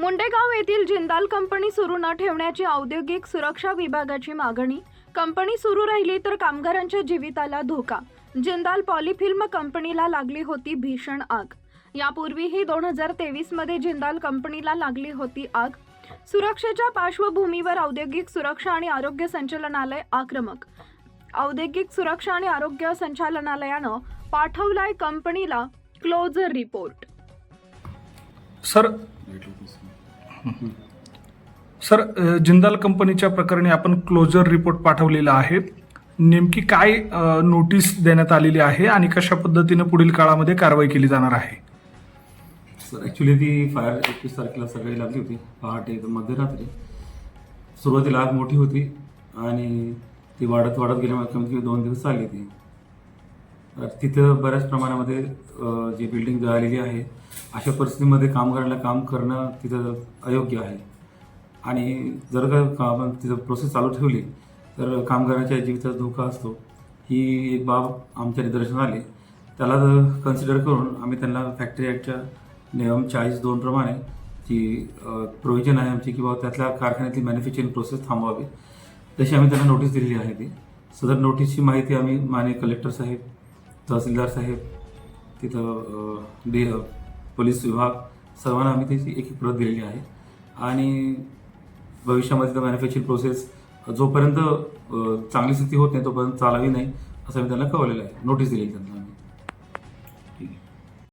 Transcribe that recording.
मुंडेगाव येथील जिंदाल कंपनी सुरू न ठेवण्याची औद्योगिक सुरक्षा विभागाची मागणी. कंपनी सुरू राहिली तर कामगारांच्या जीविताला धोका. जिंदाल पॉलिफिल्म कंपनीला लागली होती भीषण आग. यापूर्वीही दोन हजार तेवीसमध्ये जिंदाल कंपनीला लागली होती आग. सुरक्षेच्या पार्श्वभूमीवर औद्योगिक सुरक्षा आणि आरोग्य संचालनालय आक्रमक. औद्योगिक सुरक्षा आणि आरोग्य संचालनालयानं पाठवलाय कंपनीला closure report. Sir sir Jindal कंपनीच्या प्रकरणी आपण क्लोजर रिपोर्ट पाठवलेला आहे. नेमकी काय नोटीस देण्यात आलेली आहे आणि कशा पद्धतीने पुढील काळामध्ये कारवाई केली जाणार आहे? सर ॲक्च्युली ती फायर एकवीस तारखेला सकाळी लागली होती. पहाटे तर मध्यरात्री. सुरुवातीला आग मोठी होती आणि ती वाढत वाढत गेल्यामुळे कमीत कमी दोन दिवस चालली ती. तिथं बऱ्याच प्रमाणामध्ये जी बिल्डिंग जळालेली आहे अशा परिस्थितीमध्ये कामगारांना काम करणं तिथं अयोग्य आहे. आणि जर का आपण तिथं प्रोसेस चालू ठेवली तर कामगारांच्या जीविताचा धोका असतो. ही एक बाब आमच्या निदर्शन आली. त्याला कन्सिडर करून आम्ही त्यांना फॅक्टरी ॲक्टच्या नियम चाळीस दोन प्रमाणे जी प्रोव्हिजन आहे आमची किंवा त्यातल्या कारखान्यातली मॅन्युफॅक्चरिंग प्रोसेस थांबवावी तशी आम्ही त्यांना नोटीस दिलेली आहे ती. सदर नोटीसची माहिती आम्ही माने कलेक्टर साहेब तहसीलदार साहेब तिथं डी पोलीस विभाग सर्वांना आम्ही त्याची एक प्रत दिलेली आहे. आणि भविष्यामध्ये तर मॅन्युफॅक्चरिंग प्रोसेस जोपर्यंत चांगली स्थिती होत नाही तोपर्यंत चालावी नाही असं आम्ही त्यांना कळवलेलं आहे. नोटीस दिलेली त्यांना आम्ही. ठीक आहे.